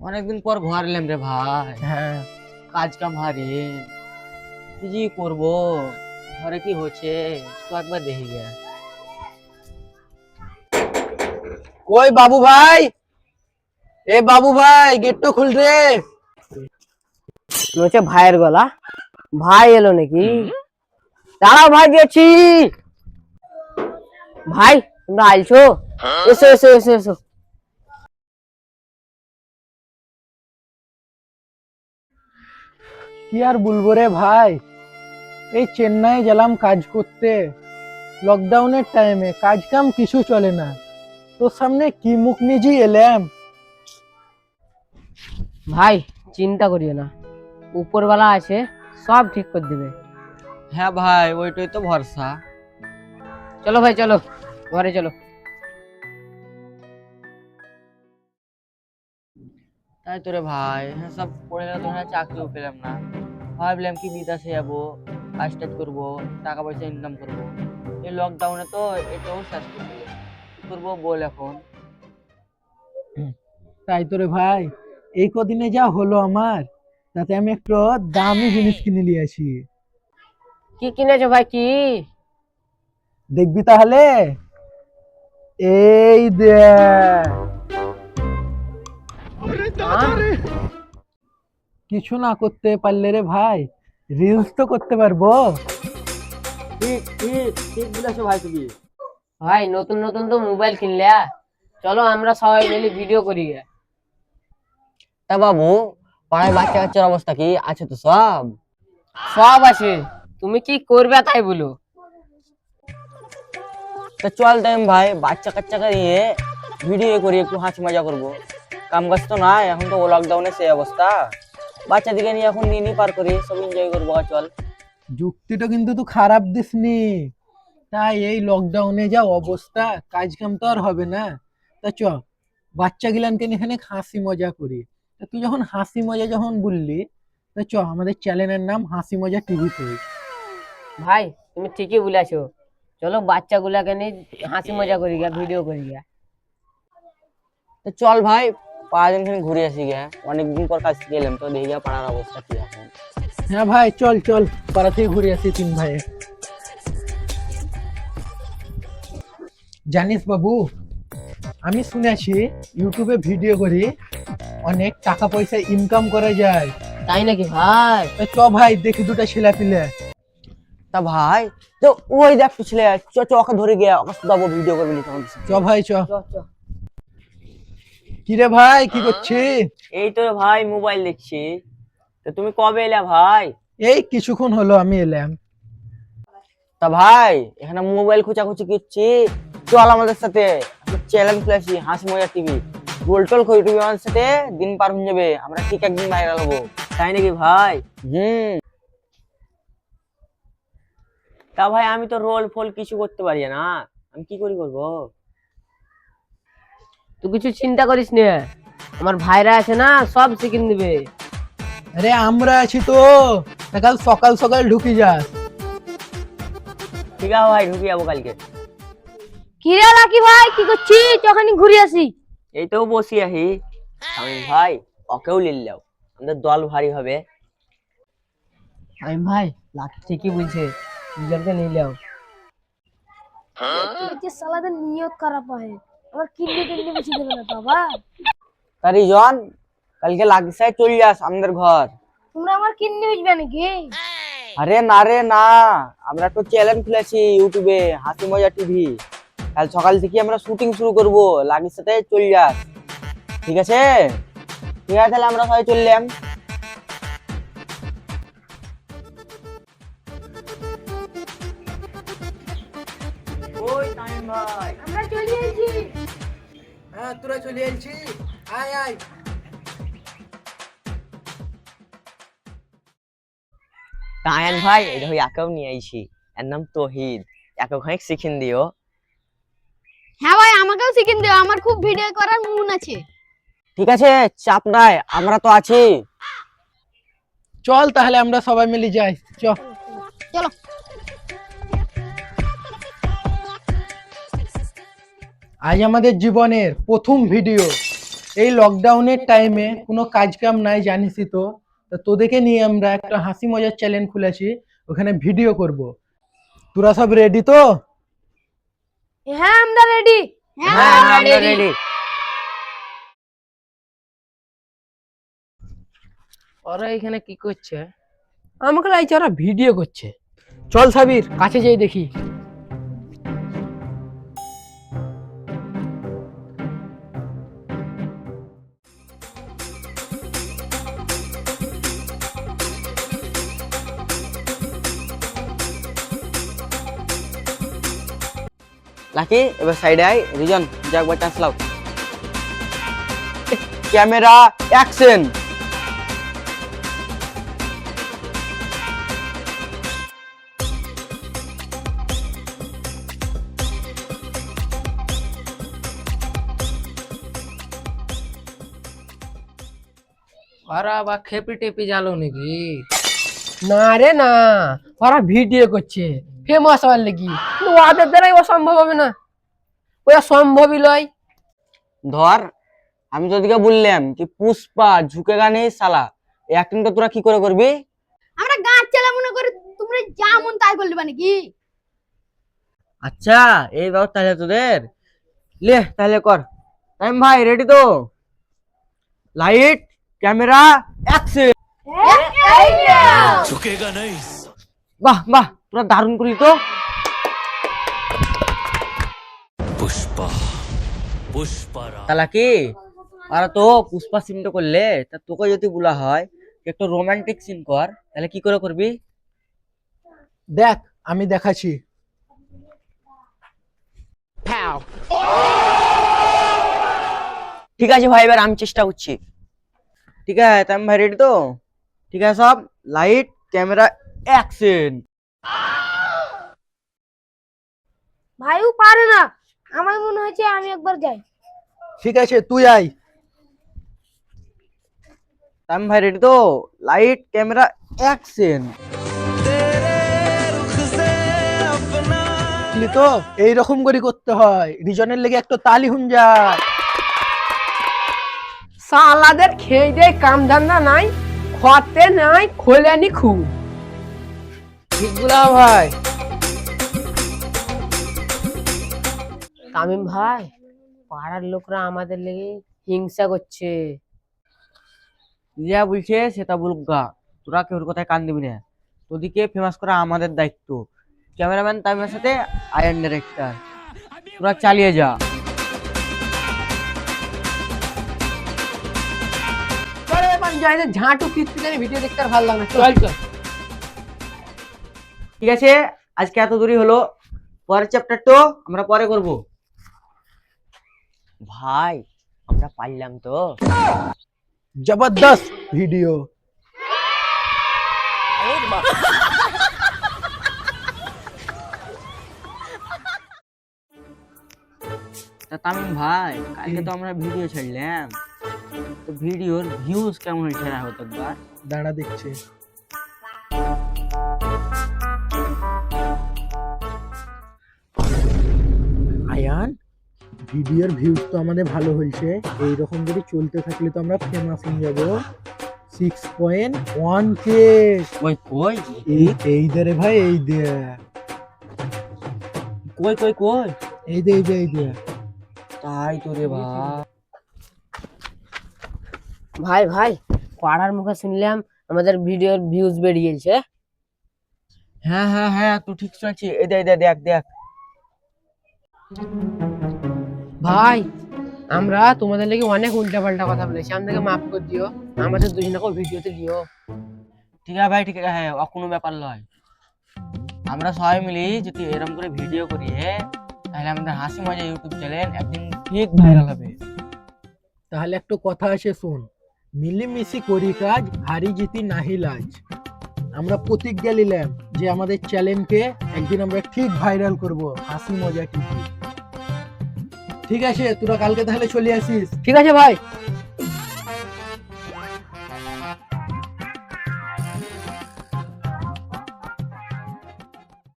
অনেকদিন পর ঘর এলাম রে ভাই। হ্যাঁ। কাজ কাম হারে। কি করব? ঘরে কি হচ্ছে? তো একবার দেখি গে। কই বাবু ভাই? এ বাবু ভাই গেটটা খুল রে। হচ্ছে ভাইয়ের গলা? ভাই এলো নাকি? দাঁড়াও ভাই গেছি ভাই তোমরা আইছো? এসো এসো এসো এসো। কি আর বলব রে ভাই? এই চেন্নাই গেলাম কাজ করতে। লকডাউনের টাইমে কাজ কাম কিছু চলে না। তোর সামনে কি মুখ নিজে এলাম? ভাই চিন্তা করিও না। উপরওয়ালা আছে সব ঠিক করে দেবে। হ্যাঁ ভাই ওইটাই তো ভরসা। চলো ভাই চলো। ঘরে চলো। তাই তোরে ভাই হ্যাঁ সব পড়ে গেলে তো হ্যাঁ চাকরিও পেলাম না। ভাবলাম কি বিদেশে যাব কাজ টাজ করব টাকা পয়সা ইনকাম করব। এই লকডাউনে তো এটাও শেষ করে দিল। করব বল এখন? তাই তো রে ভাই এই কদিনে যা হলো আমার তাতে আমি একটু দামি জিনিস কিনে নিয়ে আসি। কি কিনেছো ভাই কি? দেখবি তাহলে? এই দেখ। কিছু না করতে পারলে রে ভাই রিলস তো করতে পারব। ঠিক ঠিক ঠিক বলেছ ভাই তুমি? ভাই নতুন নতুন তো মোবাইল কিনলে। চলো আমরা সবাই মিলে ভিডিও করি। গে। তা বাবু পাড়ায় বাচ্চা কাচ্চার অবস্থা কি? আছে তো সব? সব আছে। তুমি কি করবে তাই বলো। তা চল টাইম ভাই বাচ্চা কাচ্চাকে নিয়ে ভিডিও করি একটু হাসি মজা করব। কাম কাজ তো নাই এখন তো লকডাউনে সেই অবস্থা। বাচ্চাদিকে নিয়ে এখন নিয়ে পার করি সব এনজয় করব চল। যুক্তিটা কিন্তু তুই খারাপ দিসনি। তাই এই লকডাউনে যা অবস্থা কাজ কাম তো আর হবে না। তা চ বাচ্চা গিলানকে নিয়ে এখানে হাসি মজা করি। তা তুই যখন হাসি মজা যখন বললি তা চ আমাদের চ্যানেলের নাম হাসি মজা টিভি পেজ ভাই তুমি ঠিকই বলেছ। চলো বাচ্চাগুলাকে নিয়ে হাসি মজা করি গা ভিডিও করি গা তো চল ভাই পাঁচ দিন খানি ঘুরে আসি গে অনেকদিন পর কাজ থেকে এলাম তো দেখি গে পাড়ার অবস্থা কি এখন। হ্যাঁ ভাই চল চল পাড়া থেকে ঘুরে আসি তিন ভাই জানিস বাবু আমি শুনেছি ইউটিউবে ভিডিও করি অনেক টাকা পয়সা ইনকাম করা যায়। তাই নাকি ভাই? তা চ ভাই দেখি দুটা ছেলে পিলে তা ভাই তো ওই দেখ পিছলে চ চ ওকে ধরে গিয়ে ওকে শুধাবো ভিডিও করবি নি তখন চ ভাই চ। কি রে ভাই কি করছি এই তো ভাই মোবাইল দেখছি। তো তুমি কবে এলে ভাই? এই কিছুক্ষণ হলো আমি এলাম। তা ভাই এখানে মোবাইল খোঁচাখুচি করছি। চল আমাদের সাথে চ্যালেঞ্জ খুলেছি হাসি মজা টিভি। গোল টোল করি টিভি আমাদের সাথে দিন পার হয়ে যাবে আমরা ঠিক একদিন ভাইরাল হব। তাই নাকি ভাই? হুম। তা ভাই আমি তো রোল ফোল কিছু করতে পারি না। আমি কি করি করব? তুই কিছু চিন্তা করিস নে। আমার ভাইরা আছে না সব শিখিন দিবে। আরে আমরা আছি তো। কাল সকাল সকাল ঢুকি যাস ঠিক আছে ভাই ঢুকে যাব কালকে। কিরে লাকি ভাই কি করছিস? ওখানে ঘুরে আসি। এই তো বসি আহি আমি ভাই ওকেও লিল্লাও আমাদের দল ভারী হবে। আমি ভাই লাকি ঠিকই বলছে। দুজনকে নিলেও যে সালাদের নিয়ত খারাপ হয়। আমার কিডনি টিডনি বেশি দেবে না বাবা তারি জন কালকে লাগিসায় চল যাস আমাদের ঘর। তোমরা আমার কিডনি বেচবে নাকি? আরে না রে না। আমরা তো চ্যানেল খুলেছি ইউটিউবে হাসি মজা টিভি কাল সকাল থেকে আমরা শুটিং শুরু করব লাগির সাথে চল যাস ঠিক আছে? ঠিক আছে তাহলে আমরা সবাই চললাম ভাই আমরা চলে এসেছি। হ্যাঁ তোরা চলে এলছি। আয় আয়। তায়ান ভাই এটা হই একেও নিয়ে আইছি। এর নাম তহিদ। একে ওখানে শিখিন দিও। হ্যাঁ ভাই আমাকেও শিখিন দিও। আমার খুব ভিডিও করার মন আছে। ঠিক আছে চাপ নাই আমরা তো আছি। চল তাহলে আমরা সবাই মিলে যাই। চ। চলো। আজ আমাদের জীবনের প্রথম ভিডিও এই লকডাউনের টাইমে কোনো কাজ কাম নাই জানিসই তো। তা তোদেরকে নিয়ে আমরা একটা হাসি মজার চ্যানেল খুলেছি ওখানে ভিডিও করব। তোরা সব রেডি তো? হ্যাঁ আমরা রেডি হ্যাঁ আমরা রেডি ওরা এখানে কি করছে? আমাকে লাগছে ওরা ভিডিও করছে। চল সাবির কাছে যেয়ে দেখি। লাকি এবার সাইডে আয়। রিজন যা একবার চান্স লাও ক্যামেরা অ্যাকশন ওরা আবার খেপি টেপি জালো নাকি? না রে না ওরা ভিডিও করছে। ফেমাস হওয়ার লেগে। ওদের দ্বারাই অসম্ভব হবে না। ওরা সম্ভবই লয়। ধর আমি তোদেরকে বললাম যে পুষ্পা ঝুঁকে গানে সালা এই অ্যাক্টিংটা তোরা কি করে করবি? আমরা গাছ চালা মনে করে তোমরা যা মন তাই করলে নাকি আচ্ছা এই ব্যাপার তাহলে তোদের। লে তাহলে কর। টাইম ভাই রেডি তো? লাইট ক্যামেরা অ্যাকশন বাহ বাহ। তোরা দারুণ করি তো। পুষ্পা পুষ্পারা তাহলে কি? আর তো পুষ্পা সিনটা করলে তা তোকে যদি বলা হয় একটু রোমান্টিক সিন কর তাহলে কি করে করবি? দেখ আমি দেখাচ্ছি। ঠিক আছে ভাই এবার আমি চেষ্টা করছি। ঠিক আছে আমি ভাই রেডি তো? ঠিক আছে সব? লাইট ক্যামেরা অ্যাকশন ভাইও পারে না। আমার মনে হচ্ছে আমি একবার যাই। ঠিক আছে তুই আয়। তাই ভাই রেডি তো লাইট ক্যামেরা অ্যাকশন তো? এইরকম করে করতে হয়। রিজনের লেগে একটা তালি হুন যায় সালাদের খেয়ে দিয়ে কাম ধান্দা নাই খতে নাই খোলেনি খুব। ঠিক বলা ভাই। তামিম ভাই, পাড়ার লোকরা আমাদের লেগে হিংসা করছে। যা বলছে সেটা তোরা কেউর কথায় কান দিবি না। তোদিকে ফেমাস করা আমাদের দায়িত্ব। ক্যামেরাম্যান তামিমের সাথে আয়ন ডাইরেক্টর তোরা চালিয়ে যা। ঝাঁটু কীর্তিদের ভিডিও দেখতে ভালো লাগে চল চল। ঠিক আছে? আজকে এত দূরই হলো। পরের চ্যাপ্টার তো আমরা পরে করব। ভাই আমরা পারলাম তো। জবরদস্ত ভিডিও। তা তামিম ভাই কালকে তো আমরা ভিডিও ছাড়লাম। তো ভিডিওর ভিউজ কেমন হয়েছে? না হতো একবার। দাঁড়া দেখছে। আয়ান ভিডিওর ভিউজ তো আমাদের ভালো হয়েছে এইরকম যদি চলতে থাকলে তো আমরা ফেমাস হয়ে যাব। সিক্স পয়েন্ট ওয়ান কে কই কই? এই এই দে রে ভাই এই দে। কই কই কই? এই দে এই দে এই দে। তাই তো রে ভাই। ভাই ভাই পাড়ার মুখে শুনলাম আমাদের ভিডিওর ভিউজ বেরিয়েছে। হ্যাঁ হ্যাঁ হ্যাঁ তুই ঠিক শুনছিস। এই দে এই দে দেখ দেখ। ভাই আমরা তোমাদের লেগে অনেক উল্টা পাল্টা কথা বলেছি। আমাদেরকে মাফ করে দিও। আমাদের দুজনকে ভিডিওতে দিও। ঠিক আছে ভাই ঠিক আছে। হ্যাঁ কোনো ব্যাপার নয়। আমরা সবাই মিলি যদি এরকম করে ভিডিও করি হ্যাঁ, তাহলে আমাদের হাসি মজা ইউটিউব চ্যানেল একদিন ঠিক ভাইরাল হবে। তাহলে একটু কথা আছে শোন। মিলিমিশি করি কাজ হারি জিতি নাহি লাজ। আমরা প্রতিজ্ঞা নিলাম যে আমাদের চ্যানেলকে একদিন আমরা ঠিক ভাইরাল করব। হাসি মজা টিভি ঠিক আছে তোরা কালকে তাহলে চলে আসিস। ঠিক আছে ভাই।